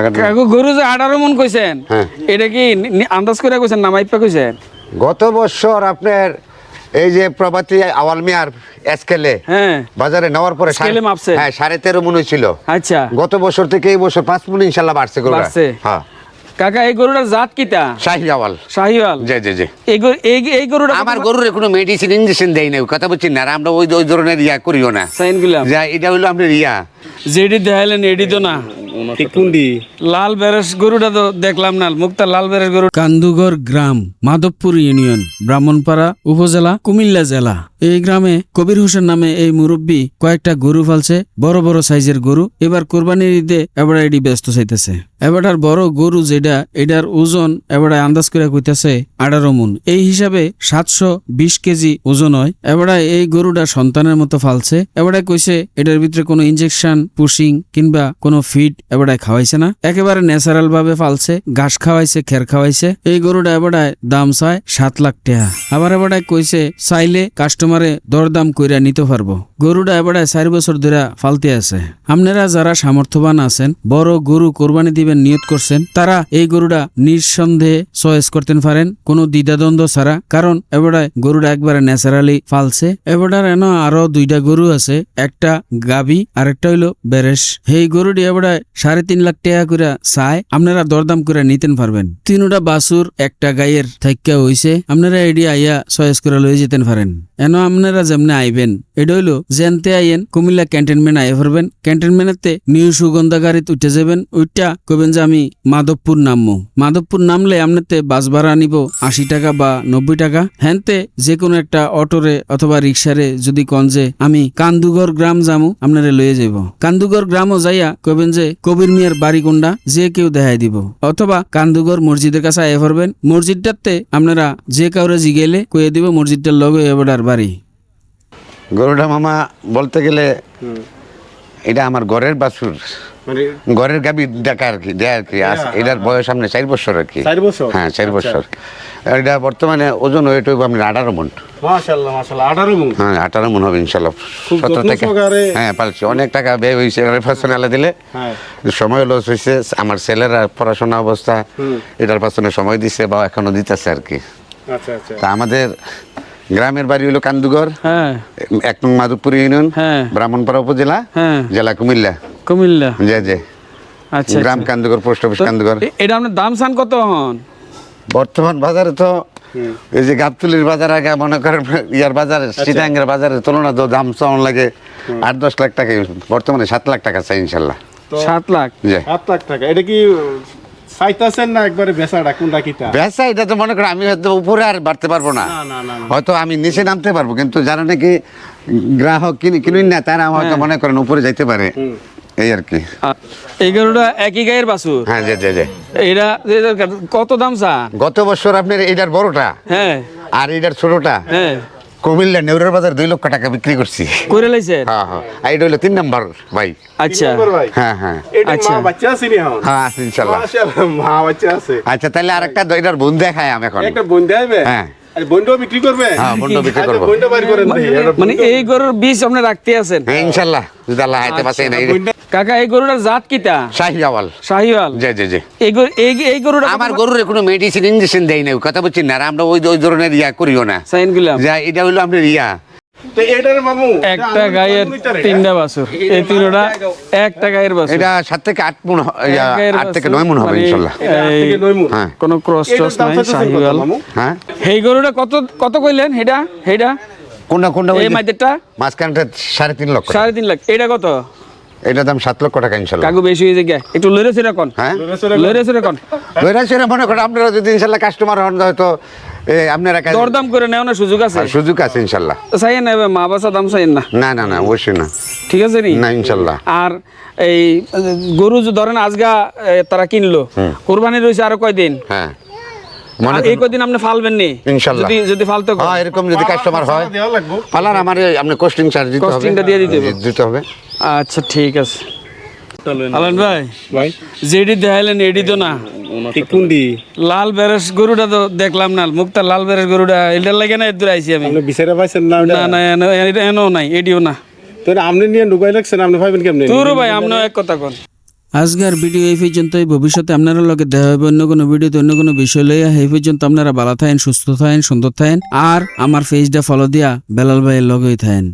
কাকু গরু যে আঠারো মন কইছেন হ্যাঁ। এটা কি আন্দাজ করে কইছেন কইছেন? গত বছর আপনার এই যে প্রভাতী আওয়াল মিয়ার এসকেলে হ্যাঁ। বাজারে নেওয়ার পরে? হ্যাঁ সাড়ে তেরো মন ছিল আচ্ছা। গত বছর থেকে এই বছর পাঁচ মন ইনশাল্লাহ বাড়ছে? হ্যাঁ। কাকা এই গরুটার জাত কিটা শাহি আওয়াল। শাহিওয়াল? জি জি জি। এই গরু এই- গরুটা আমার গরুর কোনো মেডিসিন ইঞ্জেকশন দেয় না কথা বলছি না আমরা ওই ওই ধরনের ইয়া করিও না। যা এটা হলো আপনার ইয়া। যেটি দেখাইলেন এডি তো না। লাল বেরেস গরুটা তো দেখলাম না মুক্তা লাল বেরেস গরু। কান্দুগড় গ্রাম মাধবপুর ইউনিয়ন ব্রাহ্মণপাড়া উপজেলা কুমিল্লা জেলা। এই গ্রামে কবির হোসেন নামে এই মুরব্বী কয়েকটা গরু ফালছে বড় বড় সাইজের গরু। এবার কোরবানির ঈদে এবার এটি ব্যস্ত চাইতেছে। এবারটার বড় গরু যেটা এটার ওজন এবারে আন্দাজ করে কইতেছে আঠারো মন। এই হিসাবে সাতশো বিশ কেজি ওজন হয়। এবারে এই গরুটা সন্তানের মতো ফালছে এবারে কইছে এটার ভিতরে কোনো ইনজেকশন পুশিং কিংবা কোনো ফিড এবারে খাওয়াইছে না। একেবারে ন্যাচারাল ভাবে ফালছে ঘাস খাওয়াইছে, খের খাওয়াইছে। এই গরুটা এবারে দাম চায় সাত লাখ টাকা। আবার এবারে কইছে, চাইলে কাস্টমারে দরদাম কইরা নিতে পারব। গরুটা এবারে চার বছর ধরে ফালতে আছে। আপনারা যারা সামর্থ্যবান আছেন, বড় গরু কোরবানি দিবেন, নিয়ত করছেন, তারা এই গরুটা নিঃসন্দেহে চয়েস করতে পারেন, কোনো দ্বিধাদ্বন্দ্ব ছাড়া। কারণ এবারে গরুটা একবারে ন্যাচারালি ফালছে। এবারে এন আরও দুইটা গরু আছে, একটা গাবি আর একটা হইল বেরেস এই গরুটি এবারে সাড়ে তিন লাখ টাকা করে চায়, আপনারা দরদাম করে নিতেন পারবেন। তিনটা বাসুর একটা গাইয়ের থাইকা হইছে, আপনারা এডি আইয়া চয়েস করে লয়ে যেতেন পারেন। এন আপনারা যেমনে আইবেন। এটা হইল জেনতে আইয়েন, কুমিল্লা ক্যান্টনমেন্ট আইয়ে পারবেন ক্যান্টনমেন্টে নিউ সুগন্ধা গাড়িতে উঠে যাবেন। ওইটা কবেন যে আমি মাধবপুর নামবো মাধবপুর নামলে আপনাতে বাস ভাড়া নিব আশি টাকা বা নব্বই টাকা। হ্যানতে যে কোনো একটা অটোরে অথবা রিক্সারে যদি কন যে আমি কান্দুগর গ্রাম যামু, আপনারা লয়ে যাইব। কান্দুগর গ্রামও যাইয়া কবেন যে কবির মিয়ার বাড়ি কোনটা যে কেউ দেখাই দিব। অথবা কান্দুগর মসজিদের কাছে আইয়ে পারবেন মসজিদটাতে আপনারা যে কাউরে জিগেলে কয়ে দিব মসজিদটার লগে এবার বাড়ি? গরুটা মামা বলতে গেলে এটা আমার ঘরের বাছুর। মানে ঘরের গাবি দেখা আর কি দেয় আর কি। এটার বয়স সামনে চার বছর আর কি। হ্যাঁ চার আচ্ছা। বছর। এটা বর্তমানে ওজন ওয়েট হইব আপনার আঠারো মন। মাশাআল্লাহ মাশাআল্লাহ 18 মুন? হ্যাঁ আঠারো মন হবে ইনশাল্লাহ সতেরো থেকে হ্যাঁ পালছি। অনেক টাকা ব্যয় হয়েছে ফসল দিলে। হ্যাঁ। সময় লস হয়েছে আমার ছেলেরা পড়াশোনা অবস্থা। এটার পাশনে সময় দিছে বা এখনও দিতেছে আর কি। আচ্ছা আচ্ছা। তা আমাদের গ্রামের বাড়ি হলো কান্দুগর হ্যাঁ। এক নং মাধবপুর ইউনিয়ন হ্যাঁ। ব্রাহ্মণপাড়া উপজেলা হ্যাঁ। জেলা কুমিল্লা। কুমিল্লা। জি জি। আচ্ছা গ্রাম আচ্ছা। কান্দুগর পোস্ট অফিস কান্দুগর এটা আপনার দাম সান কত হন বর্তমান বাজারে তো এই যে গাবতুলির বাজার আগে মনে করেন ইয়ার বাজারে আচ্ছা। সিটাঙ্গের বাজারের তুলনা তো দাম চাওয়ান লাগে আট দশ লাখ টাকা বর্তমানে সাত লাখ টাকা চাই ইনশাল্লাহ। সাত লাখ? 7 লাখ টাকা। এটা কি চাইতাছেন না একবারে বেচাটা কোনটা কিটা ব্যবসা এটা তো মনে করেন আমি হয়তো উপরে আর বাড়তে পারব না। না, না, না, না। হয়তো আমি নিচে নামতে পারব কিন্তু যারা নাকি গ্রাহক কিনি কিনুন না তারা হয়তো হ্যাঁ। মনে করেন উপরে যাইতে পারে। এই আর কি। এই গরুটা একই গায়ের বাছুর? হ্যাঁ জি জি জি এটা কত দাম চা গত বছর আপনার এটার বড়টা হ্যাঁ। আর এটার ছোটটা। হ্যাঁ। কুমিল্লা নেউরের বাজার দুই লক্ষ টাকা বিক্রি করছি। করে লাইছে? হ্যাঁ হ্যাঁ। আর এটা হলো তিন নম্বর ভাই। আচ্ছা। হ্যাঁ হ্যাঁ। আচ্ছা। বাচ্চা আছে নি হ্যাঁ আছে মাশাআল্লাহ মা বাচ্চা আছে। আচ্ছা তাহলে আরেকটা দইটার বোন দেখায় আমি এখন। একটা বোন দেখাবে হ্যাঁ। আর বন্ধু বিক্রি করবে? হ্যাঁ বিক্রি আচ্ছা, করব। করেন মানে এই গরুর বীজ আপনি রাখতে আছেন? হ্যাঁ ইনশাল্লাহ যদি আল্লাহ হাইতে পাশে নাই কাকা এই গরুটার জাত কিটা? শাহিওয়াল। জি জি জি। এই গরু এই এই গরুটা আমার গরুর কোনো মেডিসিন ইনজেকশন দেয় না কথা বলছি না আমরা ওই ওই ধরনের ইয়া করিও না। সাইন যা এটা ইয়া। একটা গায়ের তিনটা বাছুর। এই তিনটা একটা গায়ের বাছুর। এটা সাত থেকে আট মন হ- এক গায়ের আট থেকে নয় হবে ইনশাল্লাহ। এই থেকে নয়। হ্যাঁ। কোনো ক্রস টস নাই কত, শাহিওয়াল হ্যাঁ। গরুটা কত কত কইলেন? হেডা হেডা কোনটা কোনটা এই মাইদেরটা? মাঝখানটা সাড়ে তিন লক্ষ সাড়ে তিন লাখ। এটা কত? এটার দাম সাত লক্ষ টাকা ইনশাল্লাহ। কাকু বেশি হয়ে যায় একটু কোন। হ্যাঁ? কোন। মনে করেন আপনারা যদি ইনশাল্লাহ কাস্টমার হন হয়তো আপনারা দরদাম করে নেওয়ার সুযোগ আছে? সুযোগ আছে ইনশাল্লাহ। চাইয়েন না মা বাসা দাম চাইয়েন না? না না না অবশ্যই না। ঠিক আছে নি? না ইনশাল্লাহ। আর এই গরু যে ধরেন আজগা তারা কিনলো কোরবানি রয়েছে আরও কয়দিন? হ্যাঁ। মনে এই আপনি ফালবেন নি? ইনশাল্লাহ। যদি যদি ফালতো হ্যাঁ এরকম যদি কাস্টমার হয়। আমার আপনি কস্টিং চার্জ দিতে হবে। Costing টা দিয়ে দিতে হবে। দিতে হবে। আচ্ছা ঠিক আছে। আলান ভাই ভাই? যেডি দেখাইলেন এডি তো না টিকুন্ডি। লাল বেরেস গরুটা তো দেখলাম না মুক্তা লাল বেরেস গরুটা এটার লাগে না এদুর আইছি আমি। বিচারে পাইছেন না না না এটা এনো নাই এডিও না। তো আপনি নিয়ে লাগছেন আপনি ভাইবেন কেমনে? তোর ভাই আমনে এক কথা কোন। আজকের ভিডিও এই পর্যন্তই ভবিষ্যতে আপনারা লগে দেখা হবে অন্য কোনো ভিডিওতে অন্য কোনো বিষয় লইয়া। এই পর্যন্ত আপনারা ভালো থাকেন সুস্থ থাকেন সুন্দর থাকেন আর আমার পেজটা ফলো দিয়া বেলাল ভাইয়ের লগেই থাকেন।